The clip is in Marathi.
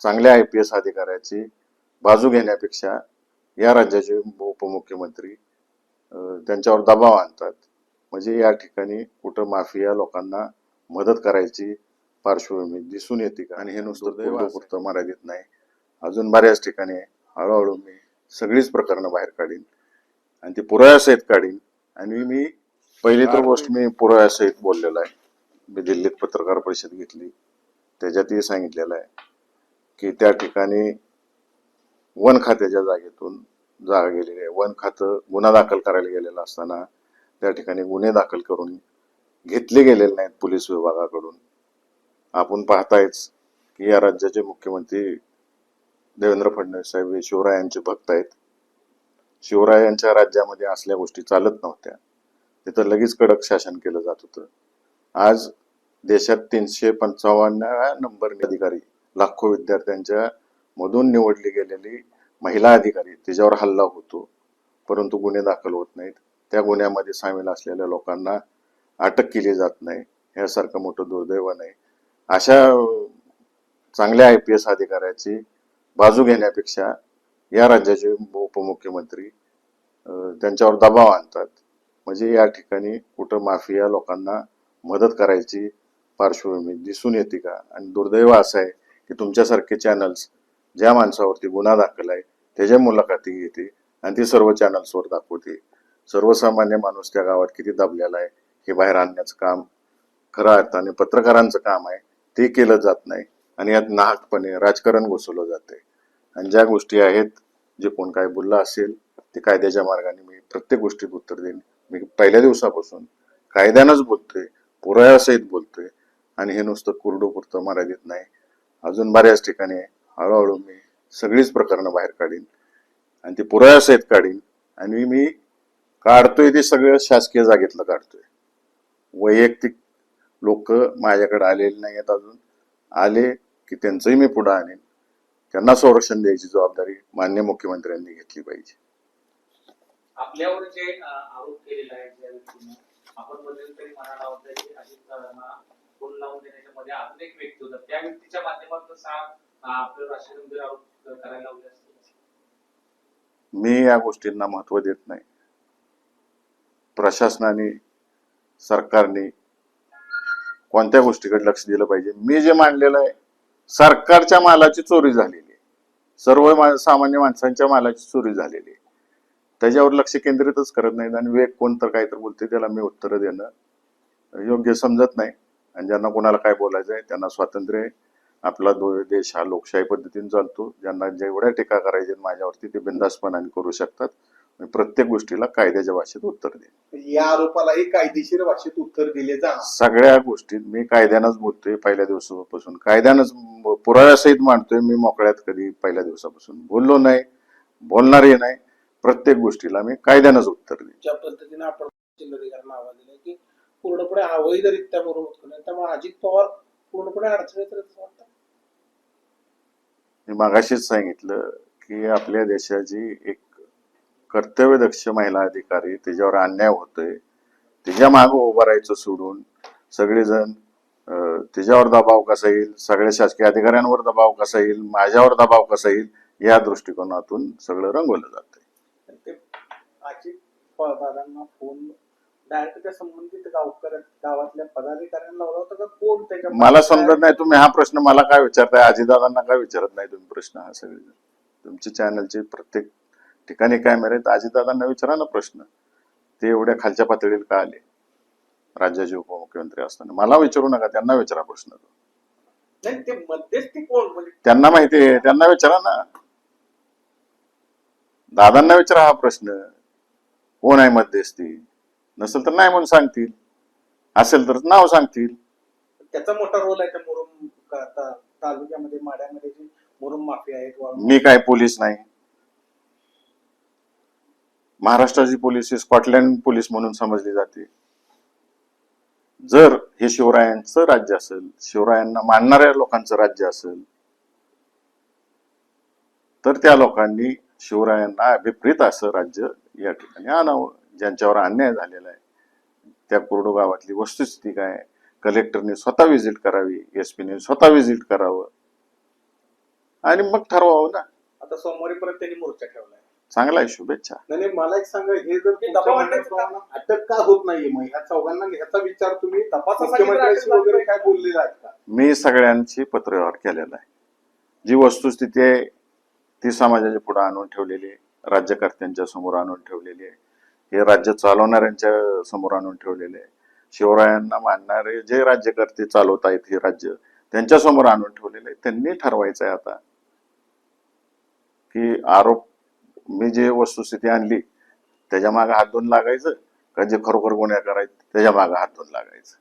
चांगल्या आय पी एस अधिकाऱ्याची बाजू घेण्यापेक्षा या राज्याचे उपमुख्यमंत्री त्यांच्यावर दबाव आणतात. म्हणजे या ठिकाणी कुठं माफिया लोकांना मदत करायची पार्श्वभूमी दिसून येते का? आणि हे नुसतं पुरतं मर्यादित नाही. अजून बऱ्याच ठिकाणी हळूहळू मी सगळीच प्रकरणं बाहेर काढीन आणि ती पुराव्यासहित काढीन. आणि मी पहिली तर गोष्ट मी पुराव्यासहित बोललेलो आहे. मी दिल्लीत पत्रकार परिषद घेतली. त्याच्यातही सांगितलेलं आहे. की त्या ठिकाणी वन खात्याच्या जागेतून जागा गेलेली आहे. वन खातं गुन्हा दाखल करायला गेलेलं असताना त्या ठिकाणी गुन्हे दाखल करून घेतले गेलेले नाहीत पोलीस विभागाकडून. आपण पाहतायच की या राज्याचे मुख्यमंत्री देवेंद्र फडणवीस साहेब हे शिवरायांचे भक्त आहेत. शिवरायांच्या राज्यामध्ये असल्या गोष्टी चालत नव्हत्या. तिथं लगेच कडक शासन केलं जात होतं. आज देशात तीनशे पंचावन्न नंबर अधिकारी लाखो विद्यार्थ्यांच्या मधून निवडली गेलेली महिला अधिकारी तिच्यावर हल्ला होतो परंतु गुन्हे दाखल होत नाहीत. त्या गुन्ह्यामध्ये सामील असलेल्या लोकांना अटक केली जात नाही यासारखं मोठं दुर्दैव नाही. अशा चांगल्या आय पी एस अधिकाऱ्याची बाजू घेण्यापेक्षा या राज्याचे उपमुख्यमंत्री त्यांच्यावर दबाव आणतात. म्हणजे या ठिकाणी कुठं माफिया लोकांना मदत करायची पार्श्वभूमी दिसून येते का? आणि दुर्दैव असं आहे की तुमच्यासारखे चॅनल्स ज्या माणसावरती गुन्हा दाखल आहे त्याच्या मुलाखती घेते आणि ती सर्व चॅनल्सवर दाखवते. सर्वसामान्य माणूस त्या गावात किती दबलेला आहे हे बाहेर आणण्याचं काम खरं अर्थाने पत्रकारांचं काम आहे ते केलं जात नाही आणि यात नाहकपणे राजकारण घुसवलं जाते. आणि ज्या गोष्टी आहेत जे कोण काय बोललं असेल ते कायद्याच्या मार्गाने मी प्रत्येक गोष्टीत उत्तर देईन. मी पहिल्या दिवसापासून कायद्यानंच बोलतोय पुराव्यासहित बोलतोय आणि हे नुसतं कुरडू पुरतं मर्यादित नाही. अजून बऱ्याच ठिकाणी हळूहळू मी सगळीच प्रकरणं बाहेर काढीन आणि ती पुराव्यासहित काढीन. आणि मी काढतोय ते सगळं शासकीय जागेतलं काढतोय. वैयक्तिक लोक माझ्याकडे आलेले नाही आहेत अजून. आले की त्यांचंही मी पुढे आणेन. त्यांना संरक्षण द्यायची जबाबदारी मान्य मुख्यमंत्र्यांनी घेतली पाहिजे. आपल्यावर जे आरोप केलेला आहे आपण फोन लावून देण्याच्या मध्ये अजून एक व्यक्ती होता. त्या व्यक्तीच्या माध्यमातून सा अ, करायला लावले असते मी या गोष्टींना महत्त्व देत नाही. प्रशासनाने सरकारने कोणत्या गोष्टीकडे लक्ष दिलं पाहिजे? मी जे मांडलेलं आहे सरकारच्या मालाची चोरी झालेली आहे. सर्व मा- सामान्य माणसांच्या मालाची चोरी झालेली आहे. त्याच्यावर लक्ष केंद्रितच करत नाहीत आणि वेग कोण तर काय तर बोलते त्याला मी उत्तरं देणं योग्य समजत नाही. आणि ज्यांना कोणाला काय बोलायचं आहे त्यांना स्वातंत्र्य आहे. आपला दो- देश हा लोकशाही पद्धतीने चालतो. ज्यांना जेवढ्या टीका करायच्या आहेत माझ्यावरती ते बिंदासपणाने करू शकतात. मी प्रत्येक गोष्टीला कायद्याच्या भाषेत उत्तर देईन. या आरोपालाही कायदेशीर भाषेत उत्तर दिले जाणार. सगळ्या गोष्टीत मी कायद्यानंच बोलतोय पहिल्या दिवसापासून. कायद्यानंच पुराव्यासहित मांडतोय मी मोकळ्यात कधी पहिल्या दिवसापासून. बोललो नाही बोलणारही नाही. प्रत्येक गोष्टीला मी कायद्यानंच उत्तर देईन. ज्या पद्धतीने आपण जिल्हाधिकाऱ्यांना आवाज दिला की पूर्णपणे अवैधरित्या बरोबर नाही. त्यामुळे अजित पवार पूर्णपणे अडचणीत वाटतं. मी मागाशीच सांगितलं की आपल्या देशाची एक कर्तव्यदक्ष महिला अधिकारी त्याच्यावर अन्याय होतोय. तिच्या मागं उभं राहायचं सोडून सगळेजण अं, तिच्यावर दबाव कसा येईल सगळ्या शासकीय अधिकाऱ्यांवर दबाव कसा येईल माझ्यावर दबाव कसा येईल या दृष्टिकोनातून सगळं रंगवलं जातंय. आणि डायरेक्ट त्या संबंधित गावकर गावातल्या पदाधिकाऱ्यांना लावला होता का? कोण त्याच्या मला समजत नाही. तुम्ही हा प्रश्न मला काय विचारताय? अजितदादांना काय विचारत नाही तुम्ही प्रश्न हा सगळे? तुमच्या चॅनलचे प्रत्येक ठिकाणी कॅमेरे आहेत. अजितदादांना विचारा ना प्रश्न. ते एवढ्या खालच्या पातळीला का आले? राज्याचे उपमुख्यमंत्री असताना. मला विचारू नका. त्यांना विचारा प्रश्न. तो. नाही ते मध्यस्थी कोण? म्हणजे त्यांना माहिती आहे. त्यांना विचारा ना. दादांना विचारा हा प्रश्न. कोण आहे मध्यस्थी? नसेल तर नाही म्हणून सांगतील. असेल तर नाव सांगतील. त्याचा मोठा रोल आहे त्या मुरुम का- ता- तालुक्यामध्ये माड्यामध्ये जी मुरुम माफिया आहेत वाळू- मी काय पोलीस नाही. महाराष्ट्राची पोलीस ही स्कॉटलँड पोलीस म्हणून समजली जाते. जर हे शिवरायांचं राज्य असेल शिवरायांना मानणाऱ्या लोकांचं राज्य असेल तर त्या लोकांनी शिवरायांना अभिप्रेत असं राज्य या ठिकाणी आणावं. ज्यांच्यावर अन्याय झालेला आहे त्या कुर्डू गावातली वस्तुस्थिती काय? कलेक्टरने स्वतः व्हिजिट करावी एस पीने स्वतः व्हिजिट करावं. आणि मग ठरवावं ना. आता सोमवारी परत त्यांनी मोर्चा ठेवलाय. चांगला आहे शुभेच्छा. नाही मला एक सांगा हे जर अटक का होत नाहीये? मग ह्या चौघांना ह्याचा विचार तुम्ही तपासासाठी वगैरे काय बोललेला आहेत का? मी सगळ्यांशी पत्रव्यवहार केलेला आहे. जी वस्तुस्थिती आहे ती समाजाच्या पुढे आणून ठेवलेली आहे राज्यकर्त्यांच्या समोर आणून ठेवलेली आहे. हे राज्य चालवणाऱ्यांच्या समोर आणून ठेवलेले आहे. शिवरायांना मानणारे जे राज्यकर्ते चालवत आहेत हे राज्य त्यांच्यासमोर आणून ठेवलेले आहे त्यांनी ठरवायचं आहे आता. की आरोप मी जे वस्तुस्थिती आणली त्याच्यामागे हात धुवून लागायचं का जे खरोखर गुन्हे करायचे त्याच्यामागे हात धुवून लागायचं?